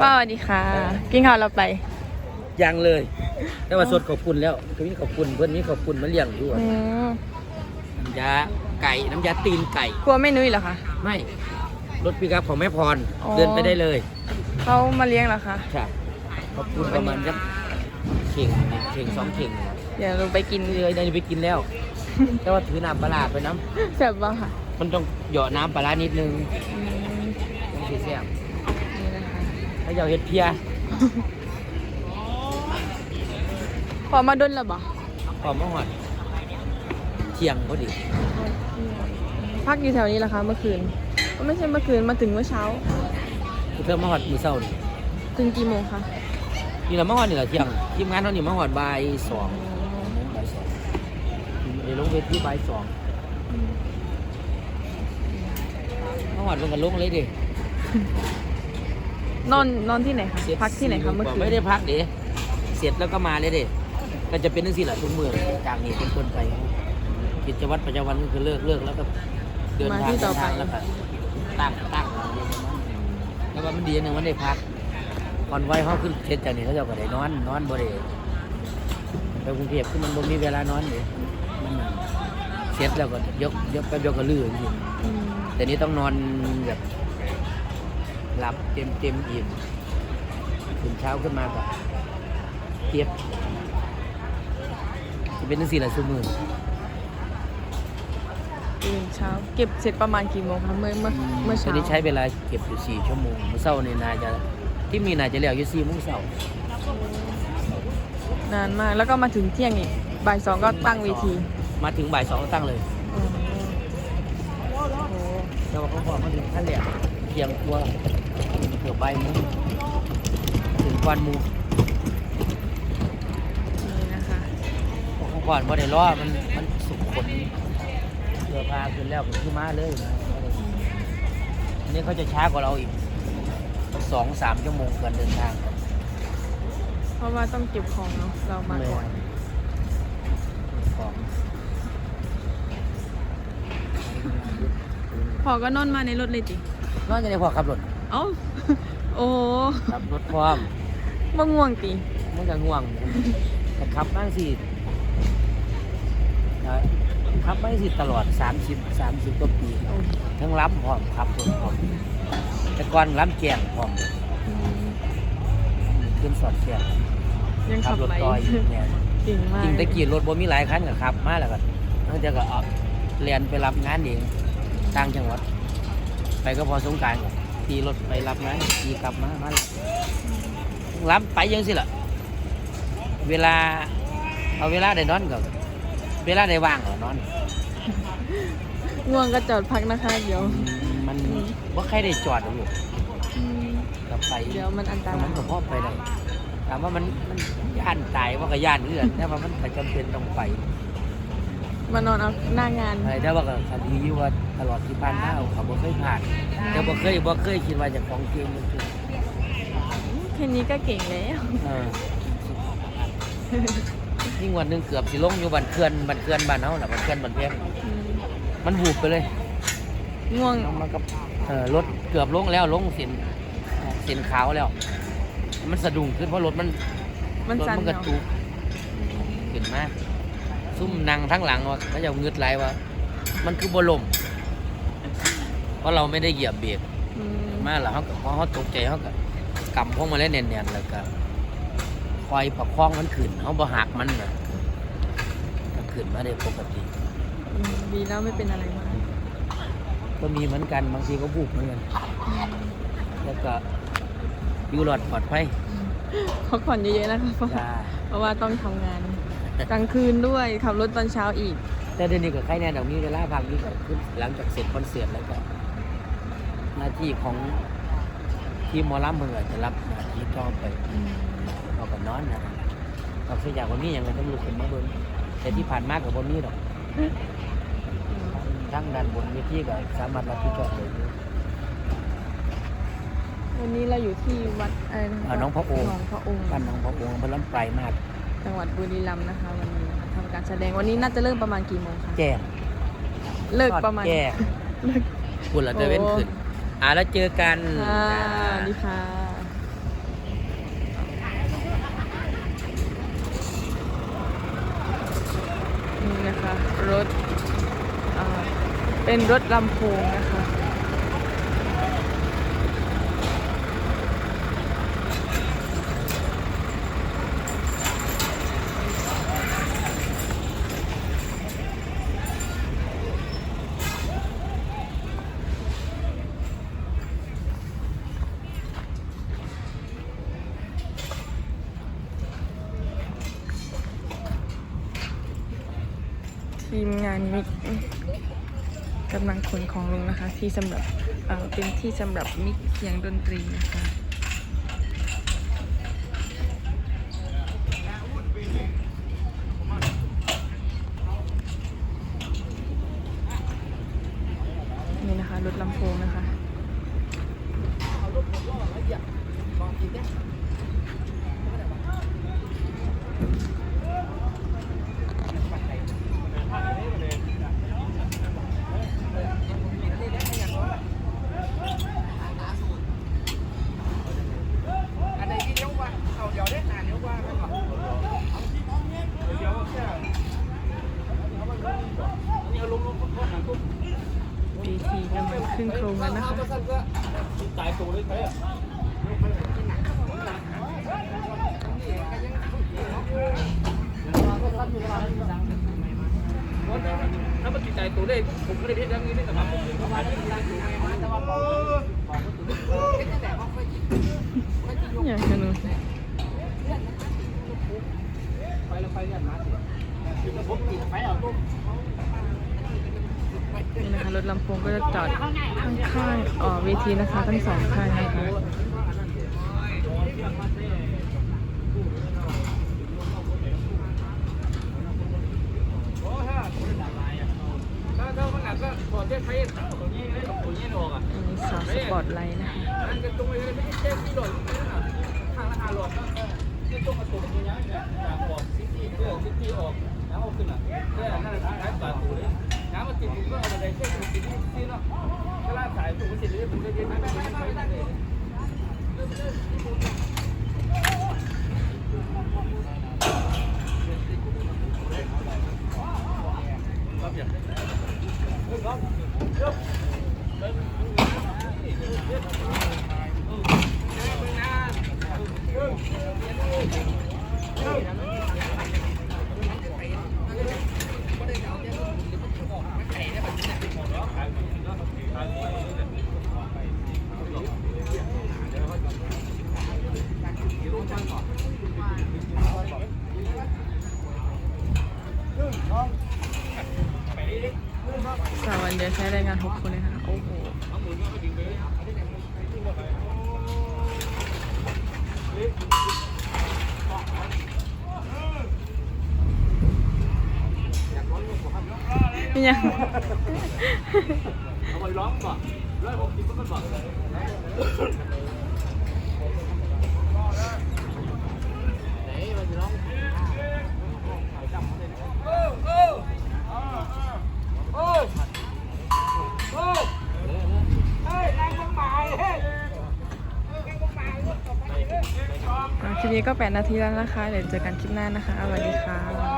ป้าสวัสดีค่ะ กินข้าวเราไป ยังเลย แต่ว่าสดขอบคุณแล้วก็มีขอบคุณเพื่อนมีขอบคุณมาเลี้ยงด้วยอืมน้ำยาไก่น้ำยาตีนไก่ กลัวไม่นุ้ยเหรอคะ ไม่รถปิกอัพของแม่พรอ๋อ เดินไปได้เลยเขามาเลี้ยงเหรอคะใช่ขอบคุณประมาณสักเข่งเข่งสองเข่งเดี๋ยวเราไปกินเลยได้ไปกินแล้ว แต่ว่าถือน้ำปลาร้าไปน้แซ่บบ้างค่ะำมันต้องเหยาะน้ำปลาร้านิดนึงอืมต้องสีแซ่บนี่นะคะ ถ้าเหยาเห็ดเพียพอมาดนแล้วบ่หอมมะฮอดเที่ยงพอดีพักอยู่แถวนี้เหรอคะเมื่อคืนก็ไม่ใช่เมื่อคืนมาถึงเมื่อเช้าเพิ่มมะฮอดมือเศร้านี่ถึงกี่โมงคะนี่แหละมะฮอดนี่แหละเที่ยงทีมงานเขานี่มะฮอดบ่ายสองบ่ายสองเดี๋ยวลงเวทีบ่ายสองมะฮอดลงกันลงเลยดิ นอนนอนที่ไหนคะเสร็จพักที่ไหนคะเมื่อคืนไม่ได้พักเด้เสร็จแล้วก็มาเลยเด้ก็จะเป็นทั้งสี่แหละทุกเมืองจากนี้เป็นต้นไปกิจวัตรประจำวันก็คือเลิกเลิกแล้วก็เดินทางเดินทางแล้วก็ตั้งตั้งแล้วก็มันดีอย่างหนึ่งมันได้พักก่อนไว้เขาขึ้นเสร็จจากนี้เขาจะก็ได้นอนนอนบ่ได้ไปกรุงเทพคือมันบ่มีเวลานอนเลยมันเสร็จแล้วก็ยกยกไปยกก็ลื่นจริงอืมแต่นี้ต้องนอนแบบ หลับเต็มเต็มอิ่มตื่นเช้าขึ้นมาแบบเทียบจะเป็นทั้งสี่หลายชั่วโมงตื่นเช้า เก็บเสร็จประมาณกี่โมงคะเมื่อเมื่อเมื่อจะเช้าได้ใช้เวลาเก็บอยู่สี่ชั่วโมงเมื่อเช้านี่นาจะที่มีนาจะเลี้ยวอยู่สี่โมงเช้านานมากแล้วก็มาถึงเที่ยงอีกบ่ายสองก็ตั้งเวที มาถึงบ่ายสองก็ตั้งเลยอืมโอ้โหแล้วก็พอมาถึงท่านแหลก เพียงตัวเกือบใบายโมงถึงควันหมูนี่นะคะของก่อนพอได้รอมันมันสุกขนเสื้อผ้าขึ้นแล้วก็คือมาเลยนะอันนี้เขาจะช้ากว่าเราอีกสองสามชั่วโมงการเดินทาง เพราะว่าต้องเก็บของเนาะเรามาก่อนของพอก็นอนมาในรถเลยจิ นอกจากนี้พอขับรถเอ้า โอ้โหขับรถพร้อมบ่ง่วงติมันจะง่วงแต่ขับบ้างสิอ่าขับบ้างสิตลอด 30 30กว่าปี ทั้งล้ำพร้อมขับรถพร้อมแต่ก่อนล้ำแกงพร้อมอืมขึ้นสอดแกงยังขัขับบรถไหมต่อยอยู่เนี่ยเก่งมากจริงตะกี้รถบ่มีหลายคันก็ขับ มาแล้วก็ตั้งแต่ก็ออกเรียนไปรับงานเองต่างจังหวัด ไปก็พอสงกรารตีรถไปรับงานตีกลับมามารับไปยังสิล่ะเวลา เอาเวลาได้นอนก็เวลาได้ว่างก็นอนง่วงก็จอดพักนะคะเดี๋ยวมันว่าใครได้จอดหรอกลูกอืมก็ไปเดี๋ยวมันอันตตอนรานั้นยก็พ่อไปได้ถามว่ามันมันย่านตายว่าก็ย่านเอื้อนแต่ว่ามันก็จำเป็นต้องไป มานอนเอาหน้างาน เออแต่ว่าก็คดีอยู่ว่าตลอดที่ผ่านมาเขาบ่เคยผ่านแต่บ่เคยบ่เคยคิดว่าจะของเก่งเลยคือแค่นี้ก็เก่งแล้ว เออนี่งวันหนึงเกือบสิลงอยู่บันเขื่อนบันเขื่อนบ้านเฮาน่ะบันเขื่อนบันเพียงอืมมันหูบไปเลยง่วงมันก็เออรถเกือบลงแล้วลงสินสินขาวแล้ว มันสะดุ้งขึ้นเพราะรถมันมันรถสั่นมันกระเนาะตุกขึ้นมา ซุ่มนั่งทั้งหลังว่าเขาจะเงืดไหลว่า มันคือบ่ลม เพราะเราไม่ได้เหยียบเบรกอืมมาแล้วเขาก็พอเขาตกใจเขาก็กำพวงมาเล่นแน่นๆแล้วก็คอยประคองมันขึ้นเขาบ่หักมันนะก็ขึ้นมาได้ปกติ อืมดีแล้วไม่เป็นอะไรมากก็มีเหมือนกันบางทีก็บุบเหมือนกันอืมแล้วก็อยู่รอดปลอดภัย พักผ่อนเยอะๆนะคะเพราะจ้าเพราะว่าต้องทำงาน กลางคืนด้วยขับรถตอนเช้าอีก แต่เดี๋ยวนี้ก็ใครแน่เดี๋ยวมีเวลาพักนี้ก็ขึ้นหลังจากเสร็จคอนเสิร์ตแล้วก็หน้าที่ของทีมหมอลำเมืองจะรับหน้าที่ต่อไปอืมเราก็นอนนะเราเคยอยากวันนี้ยังไงต้องลุกขึ้นมาเบิ่งแต่ที่ผ่านมากับวันนี้ดอกทั้งด้านบนเวทีก็สามารถรับผิดชอบได้อยู่วันนี้เราอยู่ที่วัดอะไรนะอ่าน้องพระองค์น้องพระองค์บ้านหน้องพระองค์อำเภอลำปลายมาศ จังหวัดบุรีรัมย์นะคะวันนี้ทำการแสดงวันนี้น่าจะเริ่มประมาณกี่โมงคะแจกเลิกประมาณแกเลิก บุญเราจะเว้นขึ้น อ่าแล้วเจอกันค่ะนี่ค่ะนี่นะคะรถเป็นรถลำโพงนะคะ ทีมงานมิกกำลังขนของลงนะคะ ที่สำหรับเออเป็นที่สำหรับมิกเสียงดนตรีนะคะ นี่นะคะ รถลำโพงนะคะ อันไหนที่เลี้ยวว่าเอาเดี๋ยวได้หาเลี้ยวว่ากันก่อนเดี๋ยวแค่เนี่ยลงลงข้อหาปุ๊บ ดีที กำลังขึ้นโครงแล้วนะคะสั้นก็ตายตัวเลยไปอะถ้ามันติดใจตัวได้ผมก็ได้เพชรแล้วนี้ได้สำหรับผมเพราะว่าที่ติดใจตัวไงแต่ว่ากบอกก็ตัวนี้เป็นแต่ว่าค่อยยิงอย่างขนุนไปแล้วไปเรียนมาสิคือผมติดไปเอาตุ้ม นะคะรถลำโพงก็จะจอดข้างๆอ่อเวทีนะคะ ทั้งสองข้างนะคะมีสาวสปอร์ตไลท์นะคะออกแล้วเอาขึ้นอะเพื่อนั่นท้ายปากตูเลย น้ำมันติดผมก็เอาไปแค่ติดที่เนาะก็ลากสายผมก็ติดเลยผมจะยืนไปไปไปไปเลย สาววันเดียว ใช้แรงงานหกคนเลยค่ะ โอ้โหนี่ยังเอาไปร้องก่อนร้อยหกสิบก็ก่อน นี้ก็ 8 นาทีแล้วนะคะ เดี๋ยวเจอกันคลิปหน้านะคะสวัสดีค่ะ